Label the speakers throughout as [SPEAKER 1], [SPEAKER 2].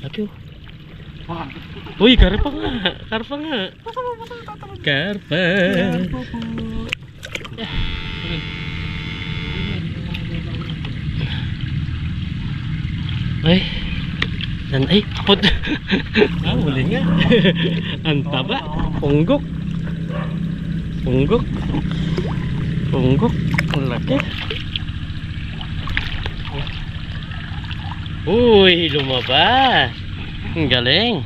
[SPEAKER 1] Laki oh. Uy, karpa nga. Karpa nga. Karpa. Ay. Nan ay, put. ah, huli nga. Ang taba. Punggok. Punggok. Punggok. Ang. Uy, lumabas. Ang galing.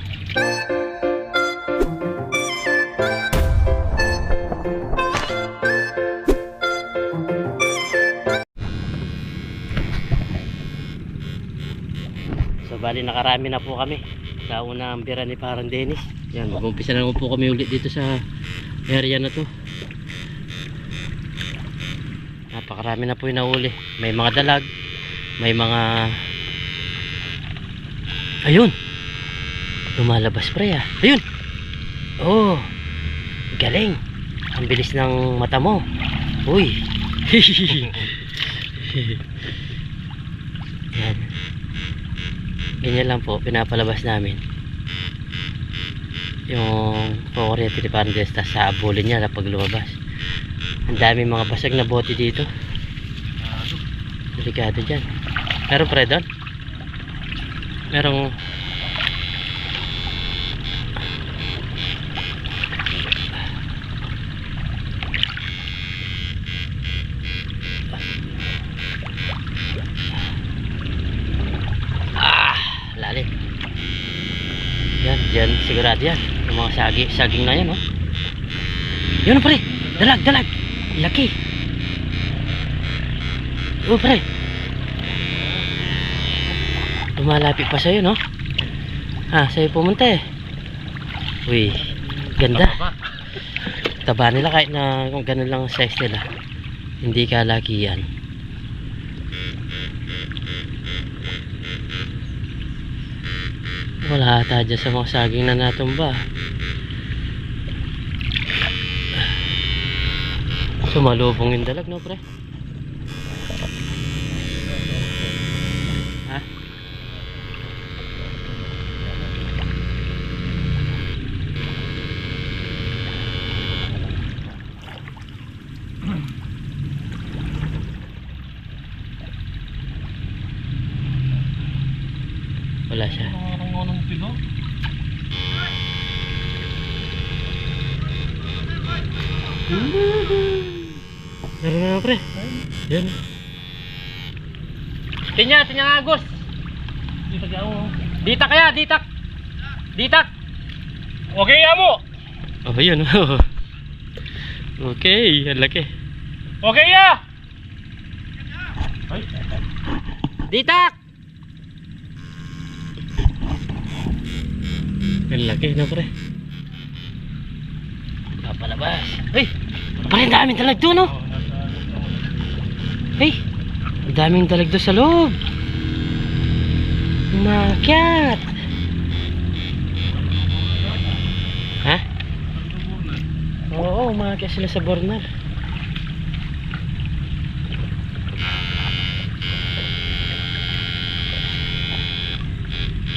[SPEAKER 1] So bali nakarami na po kami sa unang bira ni parang Dennis. Yan, mag-umpisa na po kami ulit dito sa area na to. Napakarami na po yung nahuli. May mga dalag, may mga Ayun. Lumalabas pre ah. Ayun. Oh. Galing. Ang bilis ng mata mo. Uy. Yan. Ganyan lang po, pinapalabas namin. Yung kukuryente ni Parandes tas sa abulin niya pag lumabas. Ang dami mga basag na bote dito. Delikado dyan. Meron pre doon? Merong Ah, lalim. Yan, yan, sigurado yan. Yung mga sagi, saging na yan, oh. Yun, pre. Dalag, dalag. Laki. Oh, pre. Lumalapit pa sa'yo, no? Ah, sa'yo pumunta eh. Uy, ganda. Taba nila kahit na kung ganun lang ang size nila. Hindi kalakihan. Wala ata dyan sa mga saging na natumba. Sumalubong yung dalag, no, pre? Ha? Wala siya. Meron na pre. Yan. Tinya, tinya nga Agos.
[SPEAKER 2] Dito kaya mo.
[SPEAKER 1] Dita kaya, ditak. Ditak.
[SPEAKER 2] Okay, amo.
[SPEAKER 1] Oh, yun. okay, ang laki.
[SPEAKER 2] Okay, ya.
[SPEAKER 1] Ditak! Ang laki na pre. Papalabas. Ay! Pare, ang daming dalag doon, no? Ay! Ang daming dalag doon sa loob. Umakyat. Ha? Oo, umakyat sila sa bornal.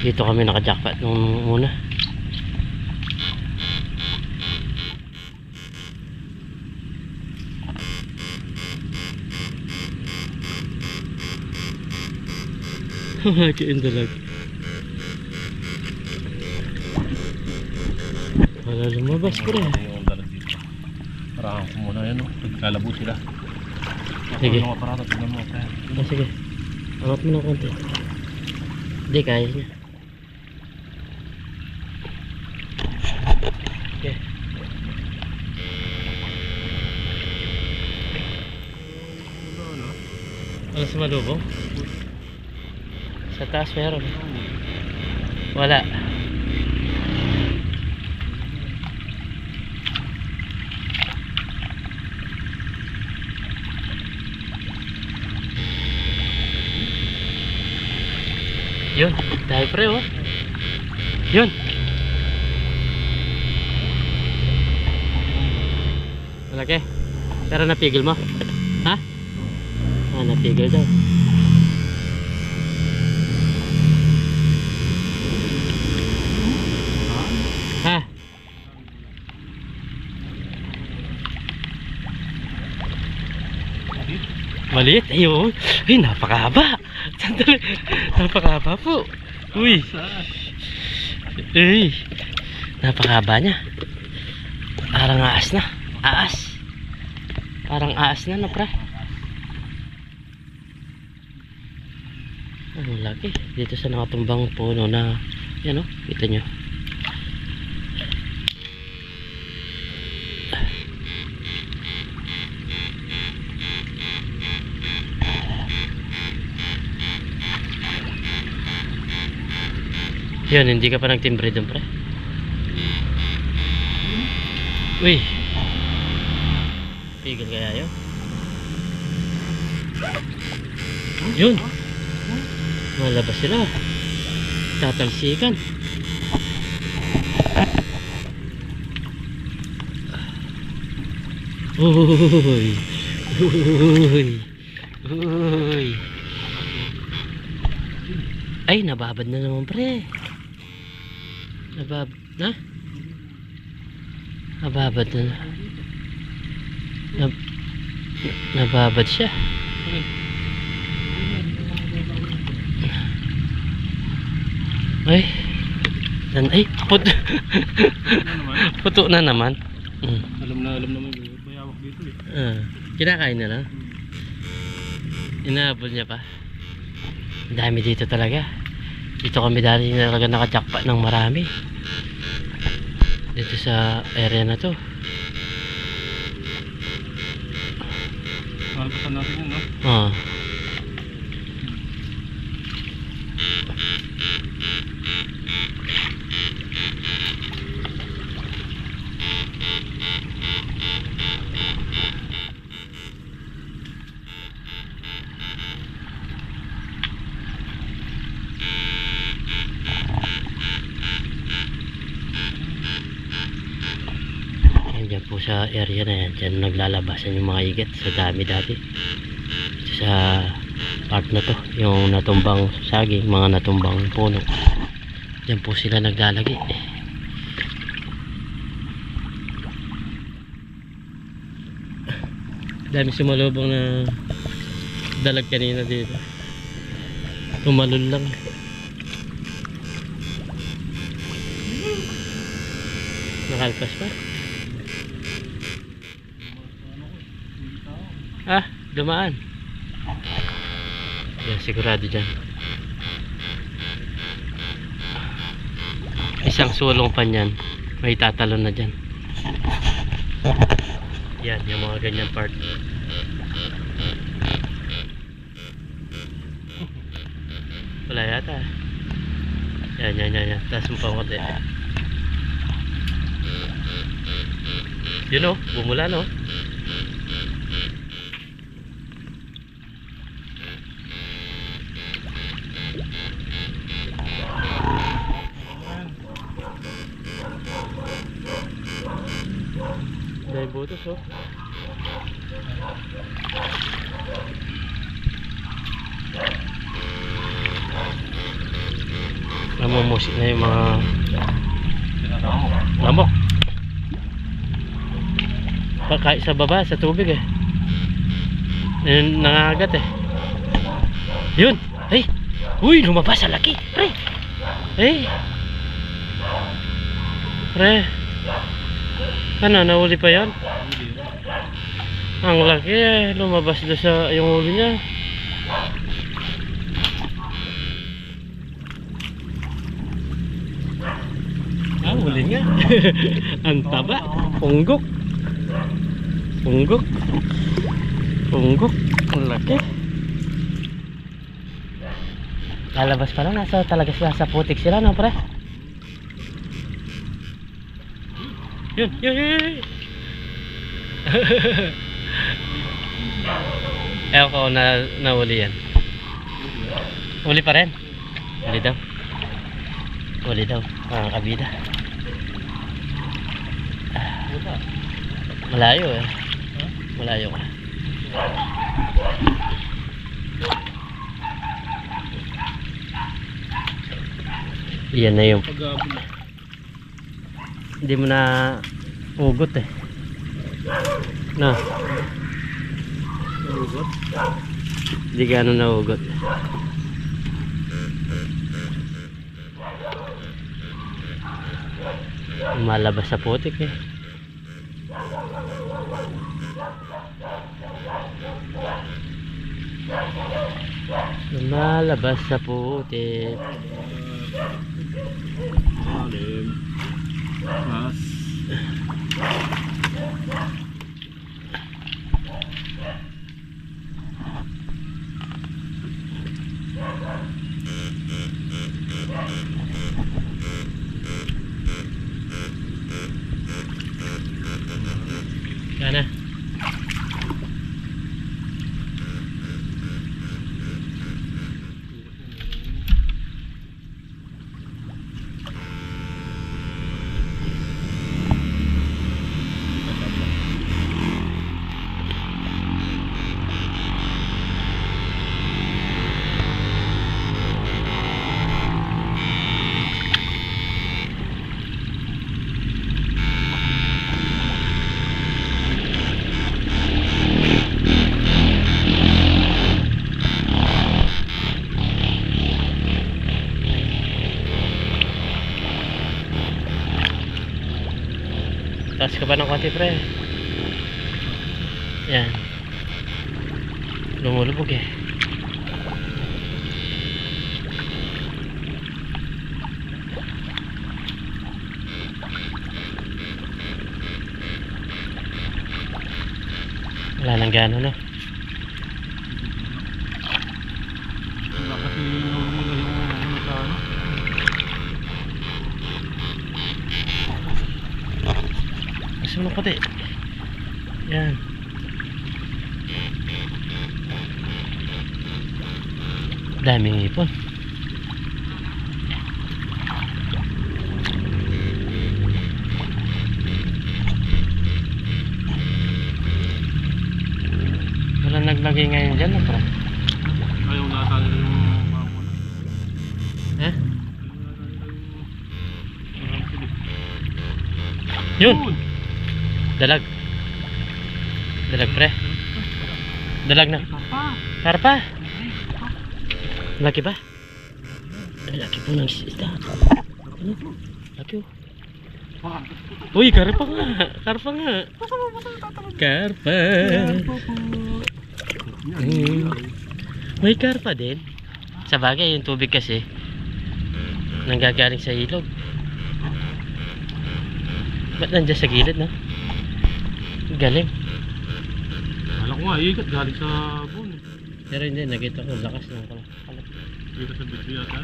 [SPEAKER 1] Dito kami naka-jackpot nung una. Kain dalag. Wala lumabas
[SPEAKER 2] dito. Parahan ko muna yan, no? Nagkalabo sila.
[SPEAKER 1] Sige.
[SPEAKER 2] Yung aparato, tignan mo.
[SPEAKER 1] Ah, sige. Angat mo na konti. Hindi, kaya niya. Okay. Ano sa malubong? Sa taas meron. Wala. Yun, dahil pre oh. Yun. Malaki. Pero napigil mo? Ha? Ah, napigil daw. Maliit. Ayun. Ay, napakahaba. Sandali. Napakahaba po. Uy. Uy. Napakahaba niya. Parang aas na. Aas. Parang aas na, no, pre? Ang laki. Dito sa nakatumbang puno na, yan, oh. Kita nyo. Yun, hindi ka pa nagtimbre doon, pre. Uy. Pigil kaya yun? Yun. Malabas sila. Tatalsikan. Uy. Uy. Uy. Ay, nababad na naman pre. Nabab... Na? Nababad na. Nab... Nababad siya. Ay. Dan ay put puto na naman. Mm.
[SPEAKER 2] Alam na alam naman mayawak dito eh.
[SPEAKER 1] Ah, kinakain na lang. Inaabol niya pa. Dami dito talaga. Dito kami dati talaga nakajakpa ng marami. Dito sa area na to.
[SPEAKER 2] Malapatan natin yun, no?
[SPEAKER 1] Ah. Ayan dyan po yan. Dyan naglalabasan yung mga igat. Sa dami dati. Sa part na to. Yung natumbang saging. Mga natumbang puno. Dyan po sila naglalagi. Dami sumalubong na dalag kanina dito. Tumalon lang. Nakalpas pa. Ah, dumaan. Yan, sigurado dyan. Isang sulong pa niyan. May tatalon na dyan. Yan, yung mga ganyan part. Wala yata. Yan, yan, yan, yan. Taas mo pa konti. Yun o, bumula no. Butos oh. Namumusik na yung mga lamok. Pagkain sa baba, sa tubig eh. Yun, nangagat eh. Yun! Ay! Uy, lumabas sa laki! Pre! Ay! Pre! Ano, nahuli pa yan? Ang laki eh. Lumabas doon sa yung huli niya. Ah, huli nga. Ang taba. Punggok. Punggok. Punggok. Ang laki. Lalabas pa lang. Nasa talaga sila sa putik sila, no, pre? Yun, yun, yun. Ewan ko na nahuli yan. Huli pa rin. Huli daw. Huli daw. Mga kabida. Malayo eh. Malayo ka. Yan na yung
[SPEAKER 2] Pag-aabot na.
[SPEAKER 1] Hindi mo na ugot eh. Na.
[SPEAKER 2] Nahugot.
[SPEAKER 1] Hindi gano'n nahugot. Malabas sa putik eh. Lumalabas sa putik.
[SPEAKER 2] Malim. Mas.
[SPEAKER 1] Yan na. Ka pa ng konti pre. Yan. Lumulubog eh. Wala nang gano'n no.
[SPEAKER 2] Wala kasi nahulog yung ano sa ano.
[SPEAKER 1] Mas mo konti. Yan. Daming ipon.
[SPEAKER 2] Papa.
[SPEAKER 1] Karpa! Laki ba? Laki po ng isda. Ano? Laki oh. Uy, karpa nga. Karpa nga. Karpa. Mm. May karpa din. Sa bagay, yung tubig kasi nanggagaling sa ilog. Ba't nandiyan sa gilid, no? Galing.
[SPEAKER 2] Alam ko nga, ikat galing sa eh.
[SPEAKER 1] Pero hindi, nakita ko lakas ng kalat.
[SPEAKER 2] Ikat sa bitli yata.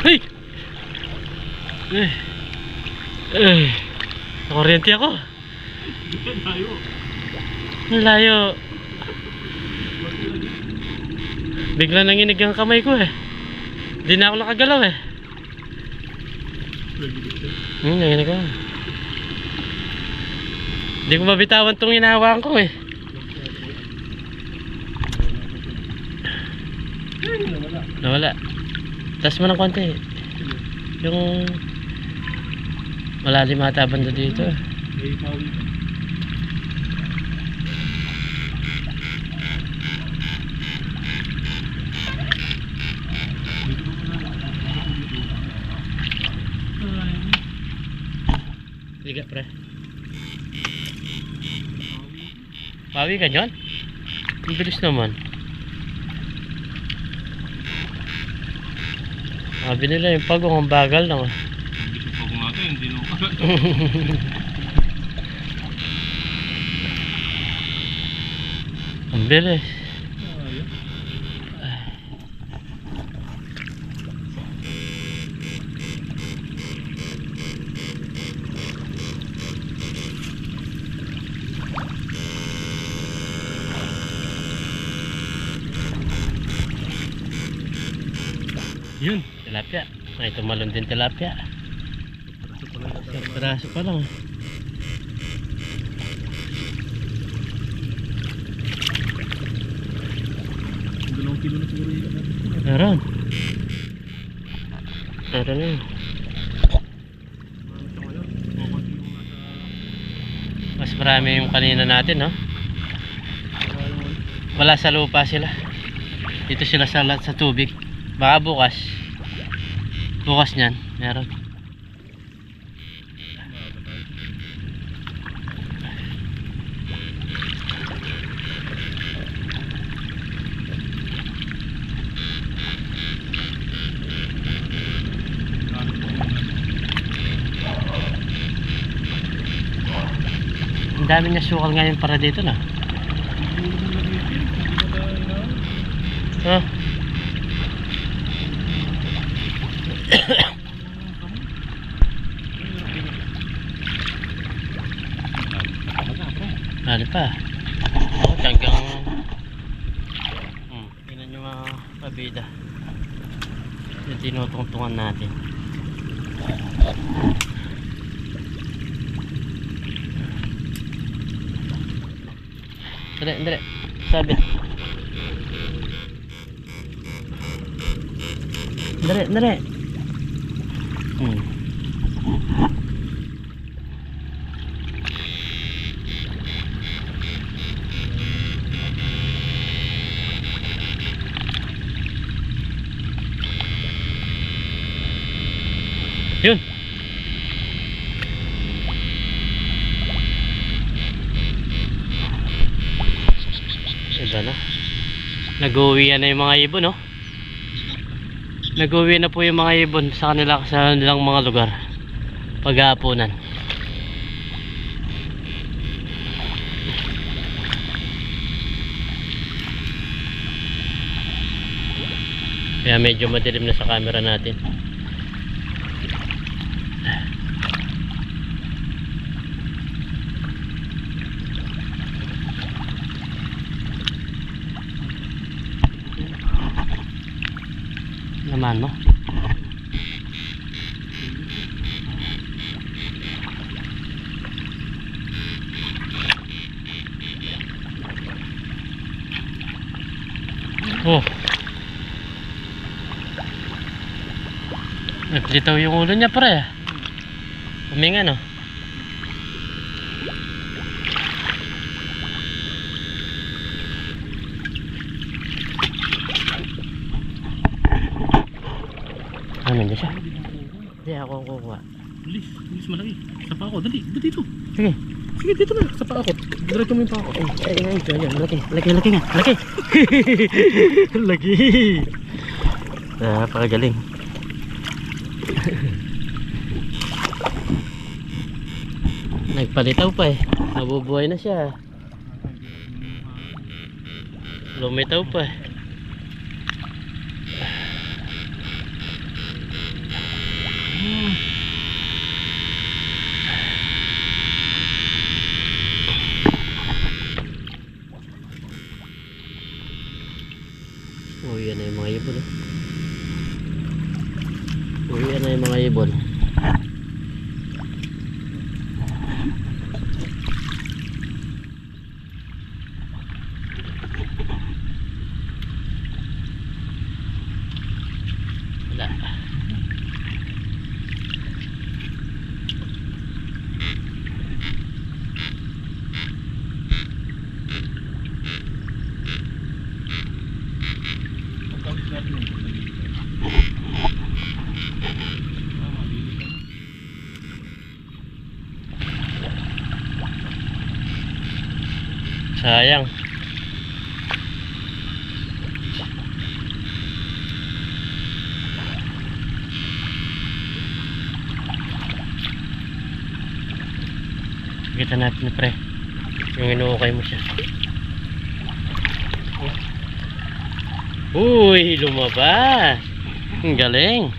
[SPEAKER 1] Hey! Eh. Eh. Nakuryente ako. Ang layo. Bigla nanginig ang kamay ko eh. Hindi na ako nakagalaw eh. Hmm, nanginig ako. Hindi ko mabitawan tong hinahawakan ko eh. Nawala. Taas mo ng konti. Yung malalim ata banda dito.
[SPEAKER 2] May pawi ka.
[SPEAKER 1] Liga pre. Pawi ka dyan? Ang bilis naman. Sabi nila yung pagong ang bagal lang. ah.
[SPEAKER 2] Hindi ko pa kung natin, hindi no.
[SPEAKER 1] ang bilis. Yun, tilapia. May tumalon din tilapia. Isang piraso pa lang.
[SPEAKER 2] Dalawang kilo na siguro yun.
[SPEAKER 1] Meron. Meron na yun. Mas marami yung kanina natin, no? Wala sa lupa sila. Dito sila sa, sa tubig. Baka bukas. Bukas niyan, meron. Ang dami niya sukal ngayon para dito na. Ha? Ano pa? Oh, hanggang hmm, tingnan nyo mga pabida. Yung tinutungtungan natin. Dali, dali. Sabi. Dali, dali. Hmm. Yun. Iba na. Nag-uwi na yung mga ibon, no? Nag-uwi na po yung mga ibon sa kanila sa kanilang mga lugar. Paghapunan. Kaya medyo madilim na sa camera natin. Naman mo. Oh. Naglitaw yung ulo niya pre. Huminga no. Ano niya siya? Hindi ako ang kukuha.
[SPEAKER 2] Bilis, bilis malaki. Sa pa ako, dali, dali dito.
[SPEAKER 1] Sige.
[SPEAKER 2] Sige, dito na. Sa pa ako. Diretso mo yung pa ako.
[SPEAKER 1] Ay, ay, ay, ay, ay, laki, laki, laki nga, laki. laki. Napakagaling. Nagpalitaw pa eh. Nabubuhay na siya. Lumitaw pa eh. Uy, yan na yung mga ibon. Yan na yung mga ibon. Wala. Sayang. Kita natin pre. Yung inuukay mo siya. Uy, lumabas. Ang galing.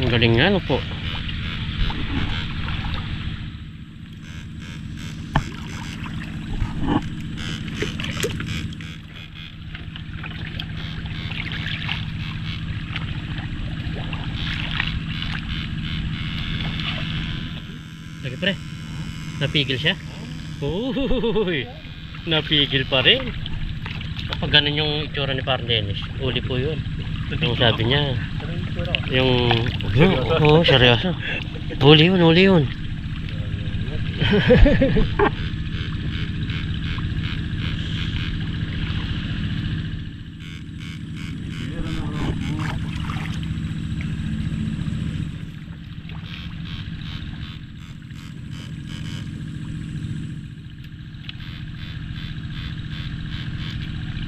[SPEAKER 1] Ang galing nga, ano po. Lagi pre. Napigil siya? Uy, napigil pa rin. Kapag ganun yung itsura ni Parang Dennis, uli po yun. Yung sabi niya, Yung, oo, oh, seryoso. Huli yun, huli yun.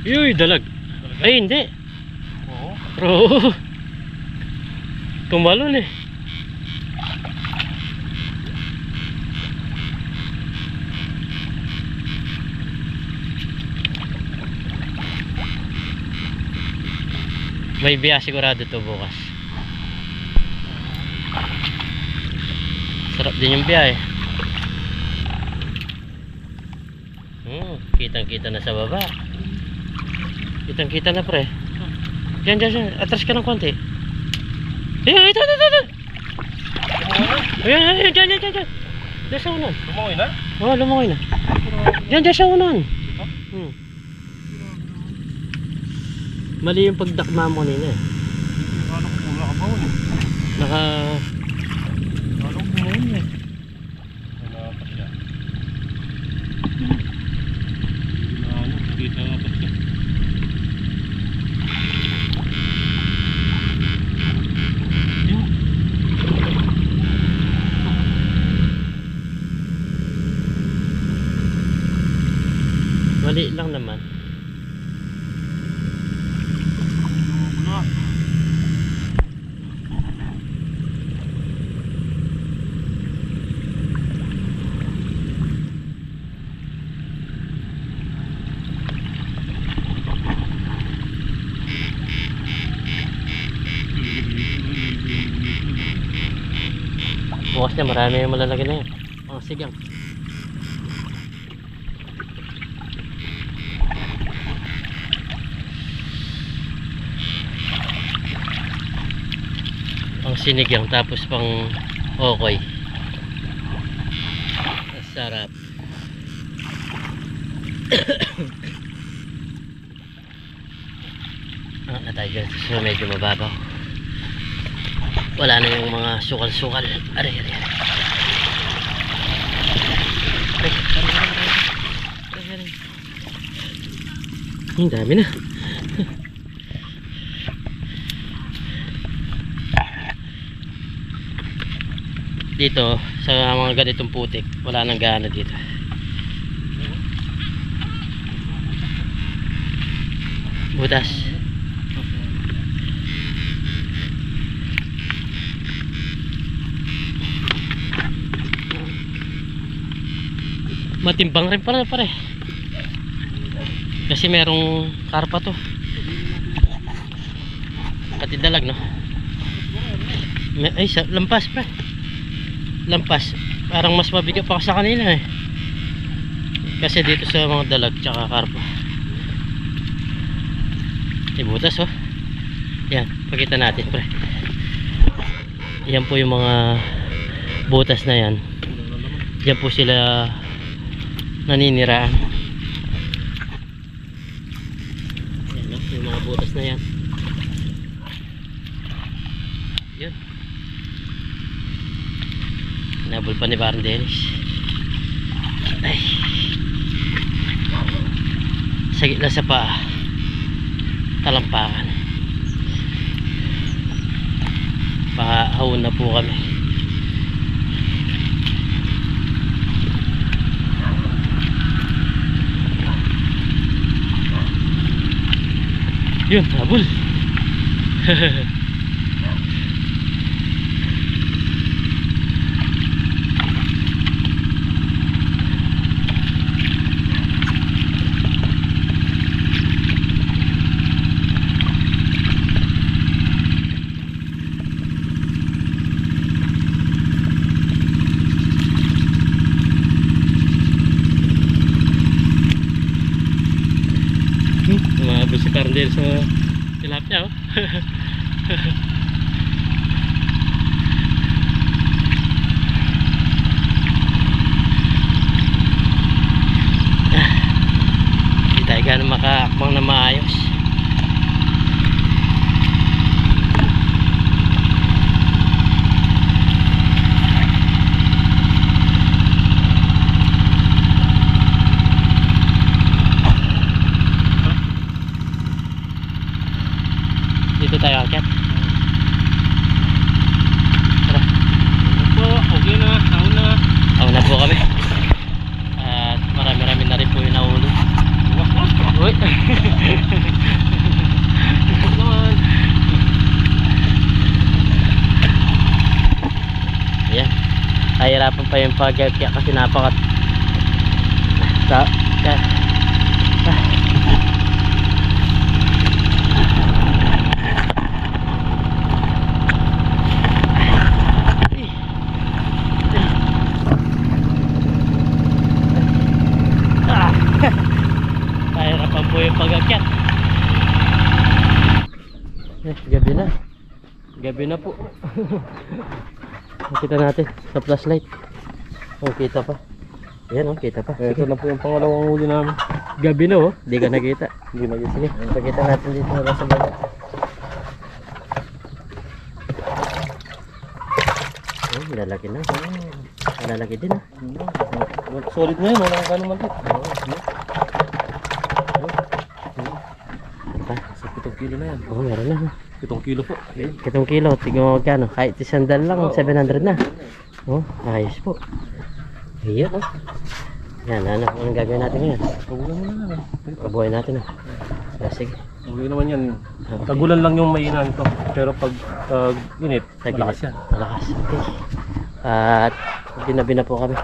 [SPEAKER 1] Yuy, dalag. Ay, hindi.
[SPEAKER 2] Oo.
[SPEAKER 1] Oo. Tumalon eh. May biya sigurado to bukas. Sarap din yung biya eh. Hmm, kitang kita na sa baba. Kitang kita na pre. Diyan, diyan, diyan. Atras ka ng konti. Ayan, ito, ito, ito, ito. Ayan, ayan, diyan, diyan, diyan, diyan. Sa unan.
[SPEAKER 2] Lumangoy na?
[SPEAKER 1] Oo, oh, lumangoy na. Diyan, diyan sa unan. Hmm. Mali yung pagdakma mo kanina eh.
[SPEAKER 2] Eh.
[SPEAKER 1] Naka...
[SPEAKER 2] Akala ko bumaon eh. Wala pa siya. Ano, nakita nga pa siya. Yun.
[SPEAKER 1] Mali lang naman.
[SPEAKER 2] Wala.
[SPEAKER 1] Bukas na marami yung malalagay na yan. Oh, sigang. Pang sinigang tapos pang okoy. Sarap. ah, na tayo dyan. So medyo mababaw. Wala na yung mga sukal-sukal. Aray, aray. Ang dami na. dito sa mga ganitong putik wala nang gana dito butas matimbang rin pala pare. Kasi merong karpa to. Pati dalag no? Ay sa, lampas pa lampas. Parang mas mabigat pa sa kanila eh. Kasi dito sa mga dalag tsaka karpa. Ibutas oh. Yan pakita natin pre. Yan po yung mga butas na yan. Yan po sila naniniraan yan oh, yung mga butas na yan yun Nabol pa ni Baron Dennis. Ay. Sa gitna sa paa. Talampakan. Pahawon na po kami. Yun, habol. Hmm, Umabot si Carndel sa tilapia oh. Hindi tayo gano'ng makaakbang na maayos. Yung pagkakya kasi napakat sa ka. Ah. Mahirapan po yung pag-akyat. Eh, gabi na. Gabi na po. Nakita natin sa flashlight. Oh, kita pa. Ayan oh, kita pa.
[SPEAKER 2] Ito na po yung pangalawang huli namin.
[SPEAKER 1] Gabi na oh. Di ka nakita.
[SPEAKER 2] Hindi na
[SPEAKER 1] Sige, pakita natin dito na sa baba. Oh, lalaki na. Lalaki din ah.
[SPEAKER 2] Solid na yun, wala kang ganun maliit.
[SPEAKER 1] Pa.
[SPEAKER 2] Sa 7 kilo na yan.
[SPEAKER 1] Oh, meron na.
[SPEAKER 2] 7 kilo po.
[SPEAKER 1] Kitong kilo, tingnan mo magkano. Kahit isang dal lang, 700 na. Oh, ayos po. Ayan oh. Yan, ano, anong gagawin natin ngayon?
[SPEAKER 2] Pagulan mo na lang.
[SPEAKER 1] Pabuhay natin ah. Ah, sige.
[SPEAKER 2] Okay naman yan.
[SPEAKER 1] Okay.
[SPEAKER 2] Tagulan lang yung mainan ito. Pero pag uh, init,
[SPEAKER 1] Tag-
[SPEAKER 2] malakas yan.
[SPEAKER 1] Malakas. Okay. At ginabi na po kami.